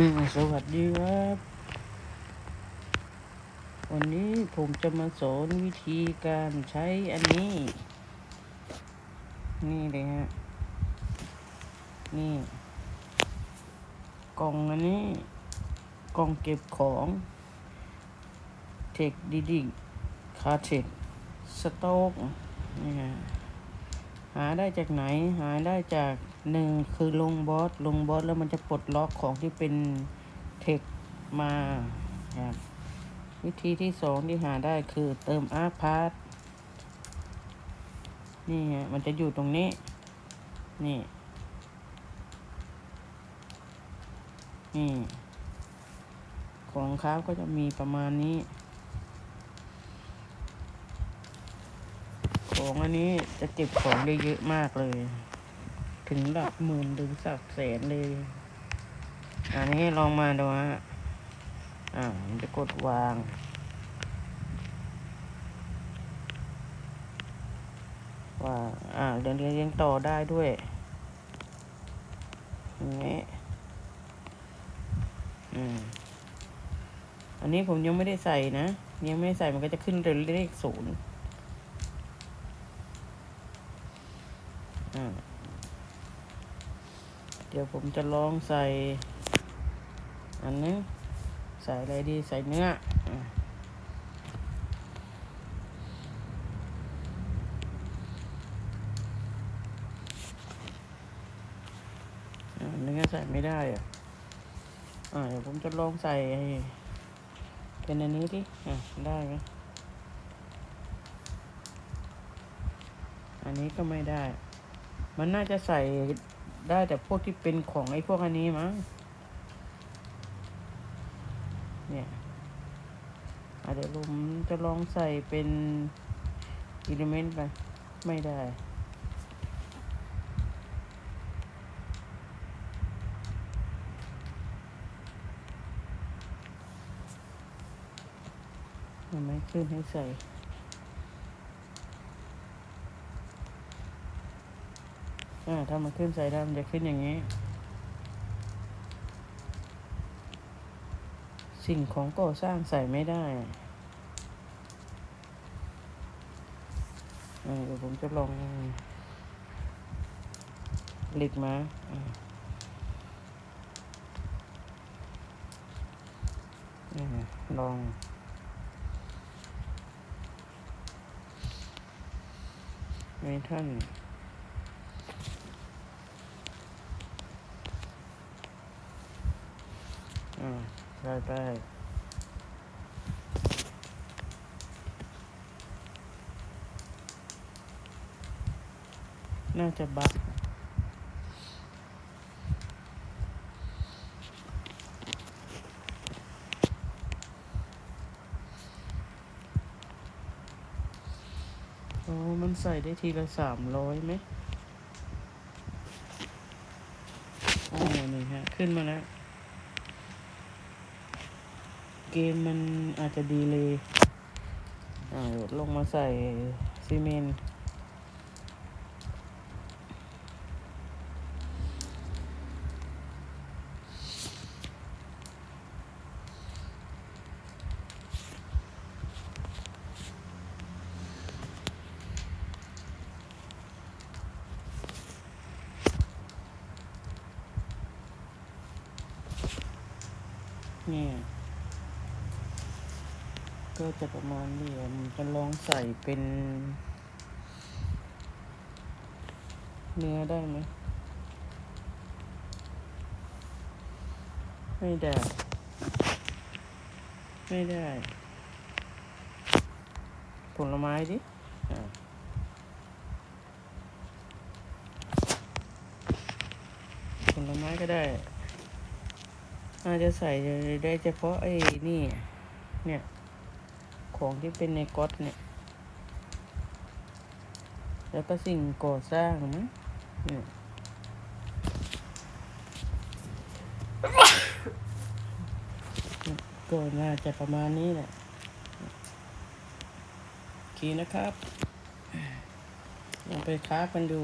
สวัสดีครับ วันนี้ผมจะมาสอนวิธีการใช้อันนี้ นี่เลยฮะ นี่ กล่องอันนี้ กล่องเก็บของเทคดีดีคาเทคสโต๊กนี่ฮะ หาได้จากไหน หาได้จากหนึ่งคือลงบอส ลงบอสแล้วมันจะปลดล็อกของที่เป็นเทคมาครับวิธีที่สองที่หาได้คือเติมอาร์พาร์ตนี่ฮะมันจะอยู่ตรงนี้ นี่ นี่ ของค้าก็จะมีประมาณนี้ ของอันนี้จะเก็บของได้เยอะมากเลย ถึงหลักหมื่นถึงสักแสนเลย อันนี้ลองมาดูฮะอ่าจะกดวางว่าอ่าเรียงเรียงเรียงต่อได้ด้วยอย่างนี้อืมอันนี้ผมยังไม่ได้ใส่นะ ยังไม่ใส่มันก็จะขึ้นเป็นเลขศูนย์อ่า เดี๋ยวผมจะลองใส่ อันนึงใส่อะไรดีใส่เนื้อเนื้อใส่ไม่ได้อะอ่าเดี๋ยวผมจะลองใส่ไอ้เป็นอันนี้ดิอะได้ไหมอันนี้ก็ไม่ได้ มันน่าจะใส่ได้แต่พวกที่เป็นของไอ้พวกอันนี้มั้ง เนี่ยเดี๋ยวผมจะลองใส่เป็นอิเลเมนต์ไป ไม่ได้ มันไม่ขึ้นให้ใส่ อ่าถ้ามันขึ้นใส่ได้มันจะขึ้นอย่างนี้ สิ่งของก่อสร้างใส่ไม่ได้อ่าเดี๋ยวผมจะลองหล็กมาอ่าอ่าลองเมทัล อ่าได้ได้น่าจะบักโอ้มันใส่ได้ทีละสามร้อยไหมโอ้นี่ฮะ ขึ้นมาแล้ว เกมมันอาจจะดีเลยอ่าลงมาใส่ซีเมนต์เนี่ย ก็จะประมาณนี้อะมันจะลองใส่เป็น เนื้อได้ไหมไม่ได้ ไม่ได้ ผลไม้ดิผลไม้ก็ได้อาจจะใส่ได้เฉพาะไอ้นี่ เนี่ย ของที่เป็นในก๊อตเนี่ย แล้วก็สิ่งก่อสร้างมั้งเนี่ยก็น่าจะประมาณนี้แหละโอเคนะครับลองไปค้ากันดู